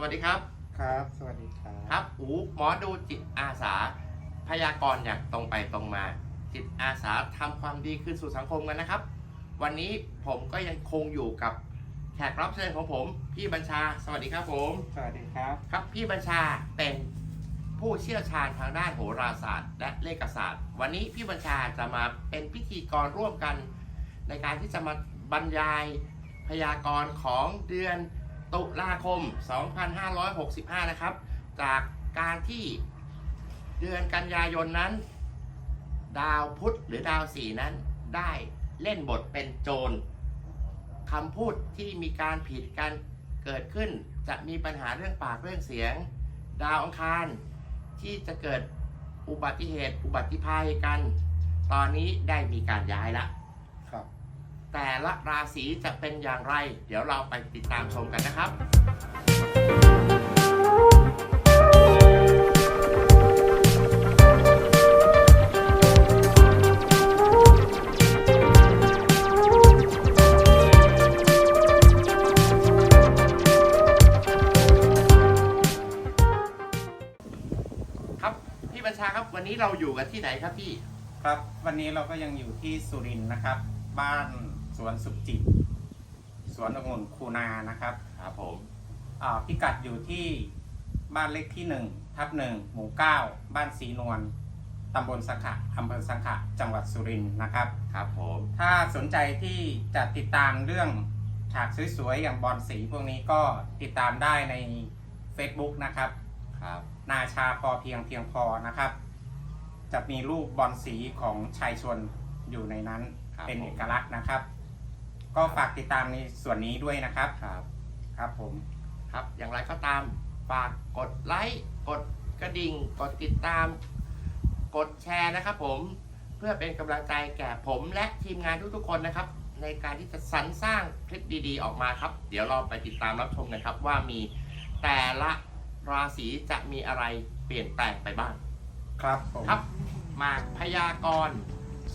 สวัสดีครับ ครับ สวัสดีครับ ครับอูหมอดูจิตอาสา พยากรณ์อย่างตรงไปตรงมา จิตอาสาทำความดีคืนสู่สังคมกันนะครับ วันนี้ผมก็ยังคงอยู่กับแขกรับเชิญของผม พี่บัญชา สวัสดีครับผม สวัสดีครับ ครับ พี่บัญชาเป็นผู้เชี่ยวชาญทางด้านโหราศาสตร์ และเลขศาสตร์ วันนี้พี่บัญชาจะมาเป็นพิธีกรร่วมกัน ในการที่จะมาบรรยายพยากรณ์ของเดือน ตุลาคม 2565 นะครับ จากการที่เดือนกันยายนนั้น ดาวพุธหรือดาวสีนั้นได้เล่นบทเป็นโจรคำพูดที่มีการผิดกันเกิดขึ้นจะมีปัญหาเรื่องปากเรื่องเสียง ดาวอังคารที่จะเกิดอุบัติเหตุอุบัติภัยกัน ตอนนี้ได้มีการย้ายละ แต่ละราศีจะเป็นอย่างไร เดี๋ยวเราไปติดตามชมกันนะครับครับพี่บัญชาครับวันนี้เราอยู่กันที่ไหนครับพี่ ครับ วันนี้เราก็ยังอยู่ที่สุรินทร์นะครับ บ้าน สวนสุขจิต สวนองุ่นคูนานะครับ ครับผมอ่าพิกัดอยู่ที่บ้านเลขที่หนึ่งทับหนึ่งหมู่เก้าบ้านสีนวลตำบลสังขะอำเภอสังขะจังหวัดสุรินทร์นะครับ ครับผม ถ้าสนใจที่จะติดตามเรื่องฉากสวยๆอย่างบอลสีพวกนี้ก็ติดตามได้ใน Facebook นะครับครับนาชาพอเพียงเพียงพอนะครับ จะมีรูปบอลสีของชายชนอยู่ในนั้นครับเป็นผมเอกลักษณ์นะครับ ก็ฝากติดตามในส่วนนี้ด้วยนะครับ ครับ ครับผม ครับ อย่างไรก็ตามฝากกดไลค์ กดกระดิ่ง กดติดตาม กดแชร์นะครับผม เพื่อเป็นกำลังใจแก่ผมและทีมงานทุกๆคนนะครับ ในการที่จะสรรสร้างคลิปดีๆ ออกมาครับ เดี๋ยวเราไปติดตามรับชมกันครับ ว่ามีแต่ละราศีจะมีอะไรเปลี่ยนแปลงไปบ้าง ครับผม ครับมาพยากรณ์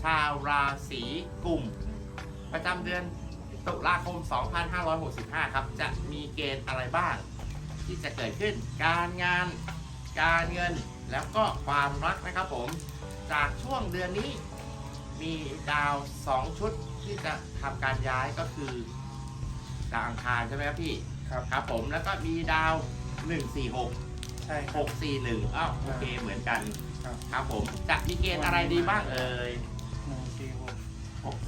ชาวราศีกุมประจำเดือน ตุลาคม 2565 ครับ จะมีเกณฑ์อะไรบ้าง ที่จะเกิดขึ้น การงาน การเงิน แล้วก็ความรักนะครับผม จากช่วงเดือนนี้มีดาว 2 ชุดที่จะทำการย้ายก็คือดาวอังคารใช่ไหมครับพี่ ครับครับผม แล้วก็มีดาว 146 ใช่ครับ 641อ้าวโอเคเหมือนกัน ครับ ครับผม จะมีเกณฑ์อะไรดีบ้างเอ่ยหนึ่งสี่หก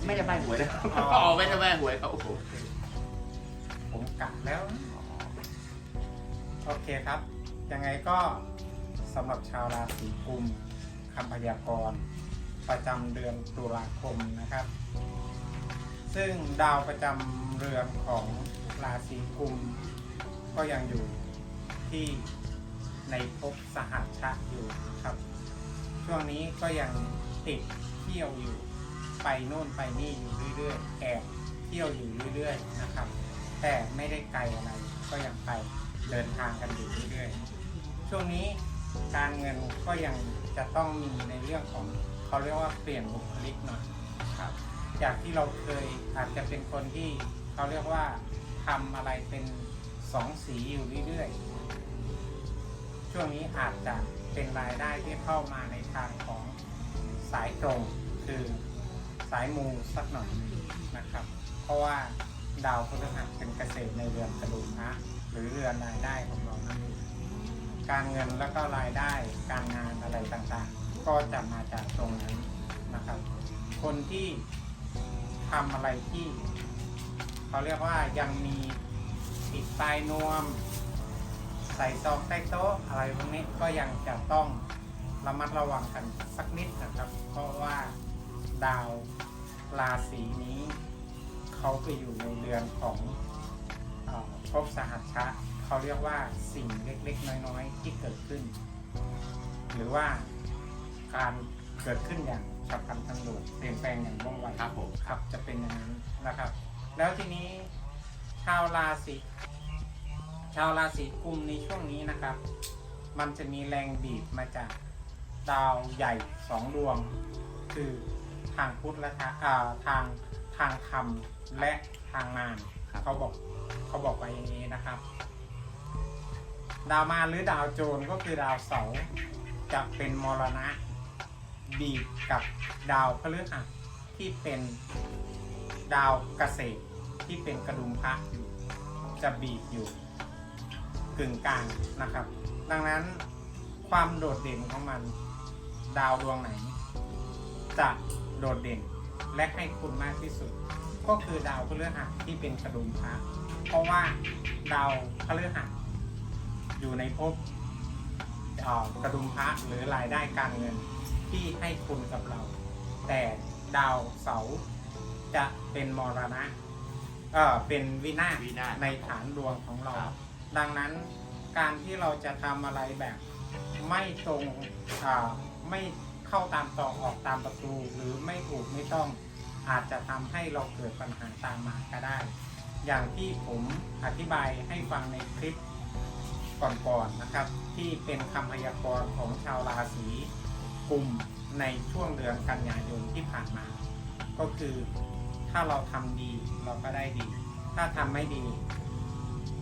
ไม่ได้ใบหวยนะอ๋ออ๋อไม่ได้ใบหวยครับโอ้โหผมกะแล้วนะโอเคครับ ยังไงก็สำหรับชาวราศีกุมคำพยากรณ์ประจำเดือนตุลาคมนะครับ ซึ่งดาวประจำเรือนของราศีกุม ก็ยังอยู่ที่ในภพสหัชชะอยู่นะครับ ช่วงนี้ก็ยังติดเที่ยวอยู่ ไปโน่นไปนี่อยู่เรื่อยๆแอบเที่ยวอยู่เรื่อยๆนะครับ แต่ไม่ได้ไกลอะไรก็ยังไปเดินทางกันอยู่เรื่อยๆช่วงนี้การเงินก็ยังจะต้องมีในเรื่องของเขาเรียกว่าเปลี่ยนบุคลิกหน่อยครับ จากที่เราเคยอาจจะเป็นคนที่เขาเรียกว่าทำอะไรเป็นสองสีอยู่เรื่อยๆ ช่วงนี้อาจจะเป็นรายได้ที่เข้ามาในทางของสายตรงคือ สายมูสักหน่อยนะครับ เพราะว่าดาวพฤหัสเป็นเกษตรในเรือนกระดุมนะหรือเรือนรายได้ของเรานั่นเองการเงินแล้วก็รายได้การงานอะไรต่างๆ ก็จะมาจากตรงนั้นนะครับ คนที่ทำอะไรที่เขาเรียกว่ายังมีติดปลายนวม ใส่ซองใต้โต๊ะอะไรพวกนี้ก็ยังจะต้องระมัดระวังกันสักนิดนะครับ เพราะว่า ดาวราศีนี้ เขาไปอยู่ในเรือนของเออภพสหัชชะเขาเรียกว่าสิ่งเล็กๆ น้อยๆ ที่เกิดขึ้น หรือว่าการเกิดขึ้นอย่างฉับพลันทันด่วนเปลี่ยนแปลงอย่างว่องไวครับผมครับจะเป็นอย่างนั้นนะครับ แล้วทีนี้ชาวราศีชาวราศีกุมในช่วงนี้นะครับ มันจะมีแรงบีบมาจากดาวใหญ่สองดวง คือ ทางพุธและทางอ่าทางทางธรรมและทางงานครับ เขาบอกเขาบอกไปอย่างนี้นะครับ ดาวมารหรือดาวโจรก็คือดาวเสาร์จะเป็นมรณะ บีบกับดาวพฤหัสที่เป็นดาวเกษตรที่เป็นกระดุมพระอยู่ จะบีบอยู่กึ่งกลางนะครับ ดังนั้นความโดดเด่นของมัน ดาวดวงไหน จะ โดดเด่น และให้คุณมากที่สุด ก็คือดาวพฤหัสที่เป็นกระดุมพระเพราะว่าดาวพฤหัสอยู่ในภพเอ่อกระดุมพระหรือรายได้การเงินที่ให้คุณกับเรา แต่ดาวเสาร์จะเป็นมรณะเออเป็นวินาศวินาศในฐานดวงของเราครับดังนั้นการที่เราจะทำอะไรแบบไม่ตรงอ่าไม่ เข้าตามตอกออกตามประตูหรือไม่ถูกไม่ต้องอาจจะทำให้เราเกิดปัญหาตามมาก็ได้ อย่างที่ผมอธิบายให้ฟังในคลิปก่อนๆนะครับ ที่เป็นคำพยากรณ์ของชาวราศีกุมในช่วงเดือนกันยายนที่ผ่านมา ก็คือถ้าเราทำดีเราก็ได้ดี ถ้าทำไม่ดี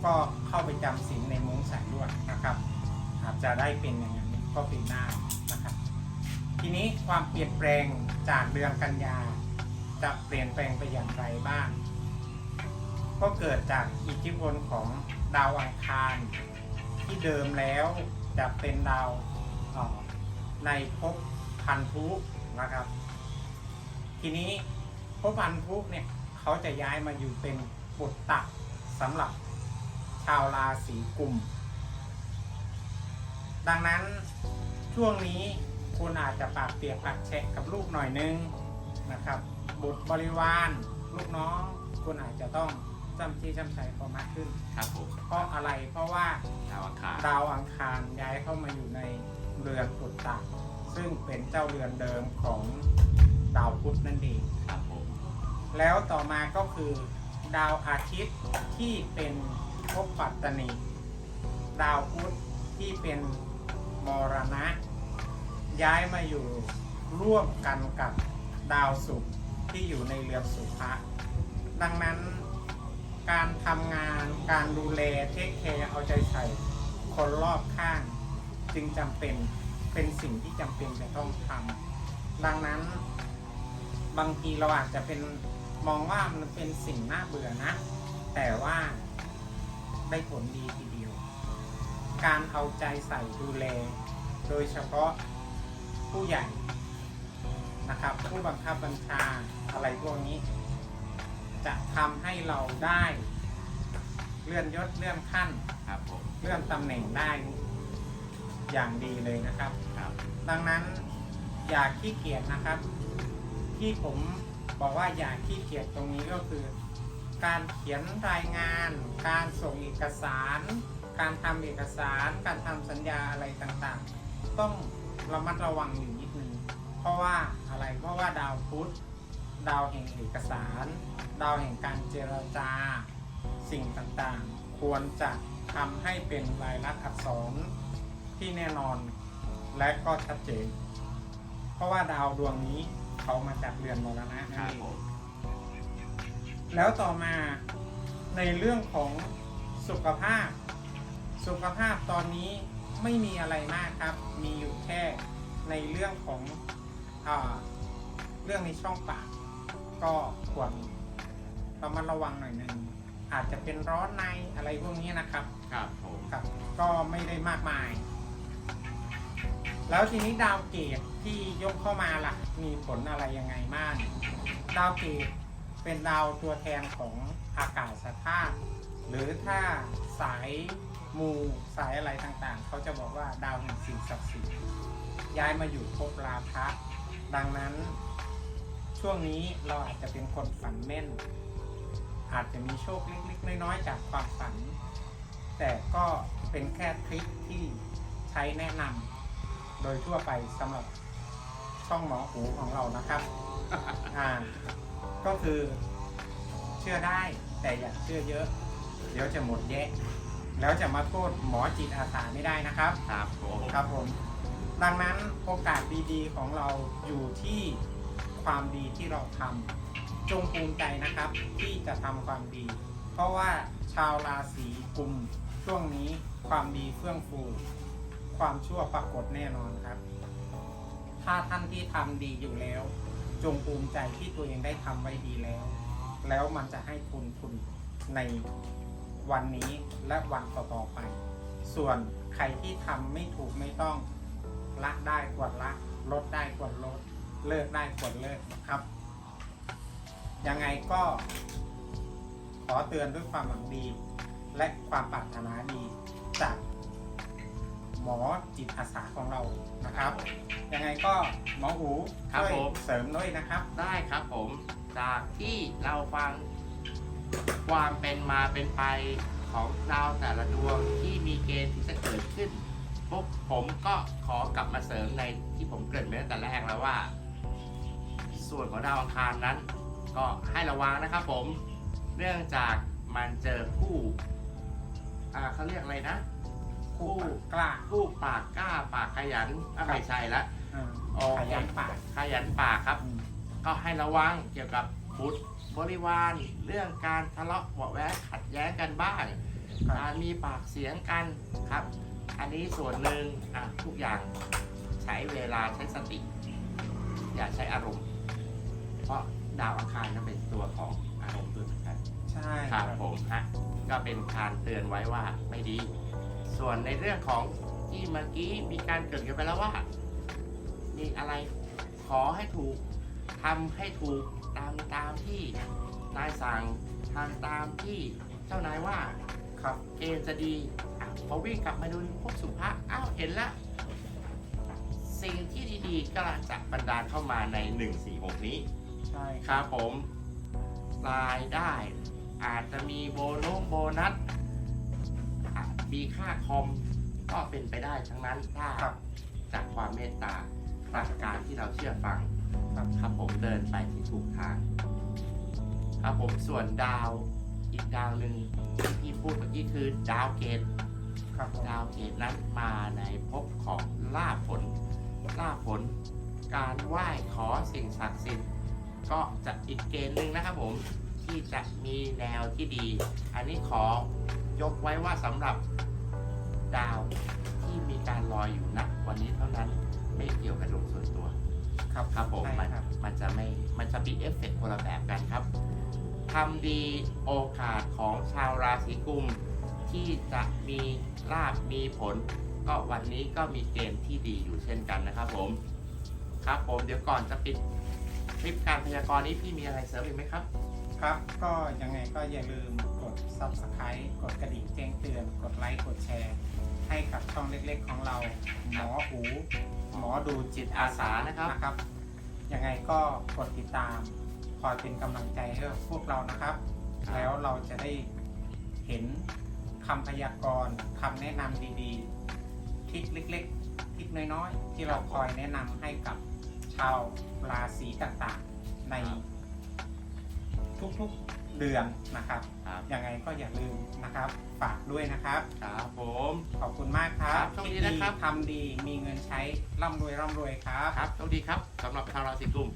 ก็เข้าไปจำศีลในมุ้งสายลวดนะครับ อาจจะได้เป็นอย่างนั้นก็เป็นได้ ทีนี้ความเปลี่ยนแปลงจากเดือนกันยา จะเปลี่ยนแปลงไปอย่างไรบ้าง ก็เกิดจากอิทธิพลของดาวอังคาร ที่เดิมแล้วจะเป็นดาวในภพพันธุนะครับ ทีนี้ภพพันธุเนี่ยเขาจะย้ายมาอยู่เป็นปุตตะสำหรับชาวราศีกุม ดังนั้นช่วงนี้ คุณอาจจะปากเปียกปากแฉะกับลูกหน่อยนึงนะครับ บุตรบริวารลูกน้อง คุณอาจจะต้องจำที่จำใส่เขามากขึ้น ครับผมเพราะอะไรเพราะว่าดาวอังคารดาวอังคารย้ายเข้ามาอยู่ในเรือนปุตตะซึ่งเป็นเจ้าเรือนเดิมของดาวพุธนั่นเองครับผมแล้วต่อมาก็คือดาวอาทิตย์ที่เป็นภพปัตตนีดาวพุธที่เป็นมรณะ ย้ายมาอยู่ร่วมกันกับดาวศุกร์ที่อยู่ในเรือนสุภะดังนั้นการทำงานการดูแลเทคแคร์เอาใจใส่คนรอบข้าง จึงจำเป็นเป็นสิ่งที่จำเป็นจะต้องทำดังนั้น บางทีเราอาจจะเป็นมองว่ามันเป็นสิ่งน่าเบื่อนะ แต่ว่าได้ผลดีทีเดียว การเอาใจใส่ดูแล โดยเฉพาะ ผู้ใหญ่นะครับ ผู้บังคับบัญชาอะไรพวกนี้ จะทำให้เราได้เลื่อนยศเลื่อนขั้น ครับผมเลื่อนตำแหน่งได้อย่างดีเลยนะครับ ครับ ดังนั้นอย่าขี้เกียจนะครับ ที่ผมบอกว่าอย่าขี้เกียจตรงนี้ก็คือ การเขียนรายงาน การส่งเอกสาร การทำเอกสาร การทำสัญญาอะไรต่างๆ ต้อง ระมัดระวังอยู่นิดนึงเพราะว่าอะไรเพราะว่าดาวพุธดาวแห่งเอกสาร ดาวแห่งการเจรจา สิ่งต่างๆ ควรจะทำให้เป็นลายลักษณ์อักษรที่แน่นอนและก็ชัดเจน เพราะว่าดาวดวงนี้เขามาจากเรือนมรณะคนั่นรับเองผมแล้วต่อมาในเรื่องของสุขภาพ สุขภาพตอนนี้ ไม่มีอะไรมากครับ มีอยู่แค่ในเรื่องของอาเรื่องในช่องปาก ก็ควรระมัดระวังหน่อยหนึ่งอาจจะเป็นร้อนในอะไรพวกนี้นะครับ ครับผมครับก็ไม่ได้มากมาย แล้วทีนี้ดาวเกตที่ยกเข้ามาล่ะ มีผลอะไรยังไงบ้างดาวเกตเป็นดาวตัวแทนของอากาศธาตุหรือถ้าสาย มูสายอะไรต่างๆ เขาจะบอกว่าดาวแห่งสิ่งศักดิ์สิทธิ์ย้ายมาอยู่ภพราพะดังนั้น ช่วงนี้เราอาจจะเป็นคนฝันแม่น อาจจะมีโชคเล็กๆน้อยๆจากความฝัน แต่ก็เป็นแค่ทริคที่ใช้แนะนำโดยทั่วไปสำหรับช่องหมอหูของเรานะครับ อ่า ก็คือเชื่อได้แต่อย่าเชื่อเยอะ เดี๋ยวจะหมดแยะ แล้วจะมาโทษหมอจิตอาสาไม่ได้นะครับ ครับผมครับผม ดังนั้นโอกาสดีๆของเราอยู่ที่ความดีที่เราทำจงภูมิใจนะครับ ที่จะทำความดี เพราะว่าชาวราศีกุมช่วงนี้ความดีเฟื่องฟู ความชั่วปรากฏแน่นอนครับ ถ้าท่านที่ทำดีอยู่แล้ว จงภูมิใจที่ตัวเองได้ทำไว้ดีแล้ว แล้วมันจะให้คุณคุณใน วันนี้และวันต่อๆไป ส่วนใครที่ทำไม่ถูกไม่ต้องละได้ควรละลดได้ควรลด เลิกได้ควรเลิกนะครับ ยังไงก็ ขอเตือนด้วยความหวังดี และความปรารถนาดีจากหมอจิตอาสาของเรานะครับ ยังไงก็หมอหูครับช่วยผม เสริมด้วยนะครับ ได้ครับผม จากที่เราฟัง ความเป็นมาเป็นไปของดาวแต่ละดวงที่มีเกณฑ์ที่จะเกิดขึ้นปุ๊บผมก็ขอกลับมาเสริมในที่ผมเกริ่นไปตั้งแต่แรกแล้วว่า ส่วนของดาวอังคารนั้น ก็ให้ระวังนะครับผมเนื่องจากมันเจอผู้อ่าเขาเรียกอะไรนะ คู่กล้าผู้ปากกล้าปากขยันอะไม่ใช่ละอ่าโอขเคยันปากขยันปากครับอืมก็ให้ระวังเกี่ยวกับบุตร บริวารเรื่องการทะเลาะเบาะแว้งขัดแย้งกันบ้างครับการมีปากเสียงกันครับ อันนี้ส่วนหนึ่งอะทุกอย่างใช้เวลาใช้สติ อย่าใช้อารมณ์ เพราะดาวอังคารนั้นเป็นตัวของอารมณ์ด้วยเหมือนกันใช่ครับผมฮะก็เป็นการเตือนไว้ว่าไม่ดี ส่วนในเรื่องของที่เมื่อกี้มีการเกริดกันไปแล้วว่า มีอะไรขอให้ถูกทำให้ถูก ตามตามที่นายสั่งทำตามที่เจ้านายว่าครับเกณฑ์จะดีอะพอวิ่งกลับมาดูพวกสุภาพอ้าวเห็นแล้วสิ่งที่ดีๆก็จะบรรดาลเข้ามาใน 146 นี้ใช่ครับผมรายได้ อาจจะมีโบนงโบนัสอะมีค่าคอมก็เป็นไปได้ทั้งนั้นถ้าครับจากความเมตตาหลักการที่เราเชื่อฟัง ครับครับผมเดินไปที่ถูกทางครับผมส่วนดาวอีกดาวหนึ่งที่พี่พูดเมื่อกี้คือดาวเกตครับผมดาวเกตนั้นมาในภพของล่าผลล่าผล การไหว้ขอสิ่งศักดิ์สิทธิ์ก็จะอีกเกณฑ์หนึ่งนะครับผมที่จะมีแนวที่ดี อันนี้ขอยกไว้ว่าสำหรับดาวที่มีการลอยอยู่นะวันนี้เท่านั้นไม่เกี่ยวกับดวงส่วนตัว ครับครับผมใช่มันครับมันจะไม่มันจะมีเอฟเฟกต์คนละแบบกันครับทำดีโอกาสของชาวราศีกุม ที่จะมีลาบมีผล ก็วันนี้ก็มีเกณฑ์ที่ดีอยู่เช่นกันนะครับผม ครับผมเดี๋ยวก่อนจะปิดคลิปการพยากรณ์นี้พี่มีอะไรเสริมอีกไหมครับ ครับก็ยังไงก็อย่าลืมกด subscribe กดกระดิ่งแจ้งเตือน กดไลค์กดแชร์ ให้กับช่องเล็กๆของเรา หมอหู หมอดูจิตอาสานะครับนะครับ ยังไงก็กดติดตาม คอยเป็นกำลังใจให้พวกเรานะครับครับแล้วเราจะได้เห็นคำพยากรณ์คำแนะนำดีๆทริกเล็กๆทริกน้อยๆ ที่เราคอยแนะนำให้กับชาวราศีต่างๆ ในทุกๆ เดือนนะครับครับยังไงก็อย่าลืมนะครับ ฝากด้วยนะครับ ครับผม ขอบคุณมากครับครับโชคดีนะครับ ทำดีมีเงินใช้ร่ำรวยร่ำรวยครับ ครับโชคดีครับสำหรับชาวราศีกุม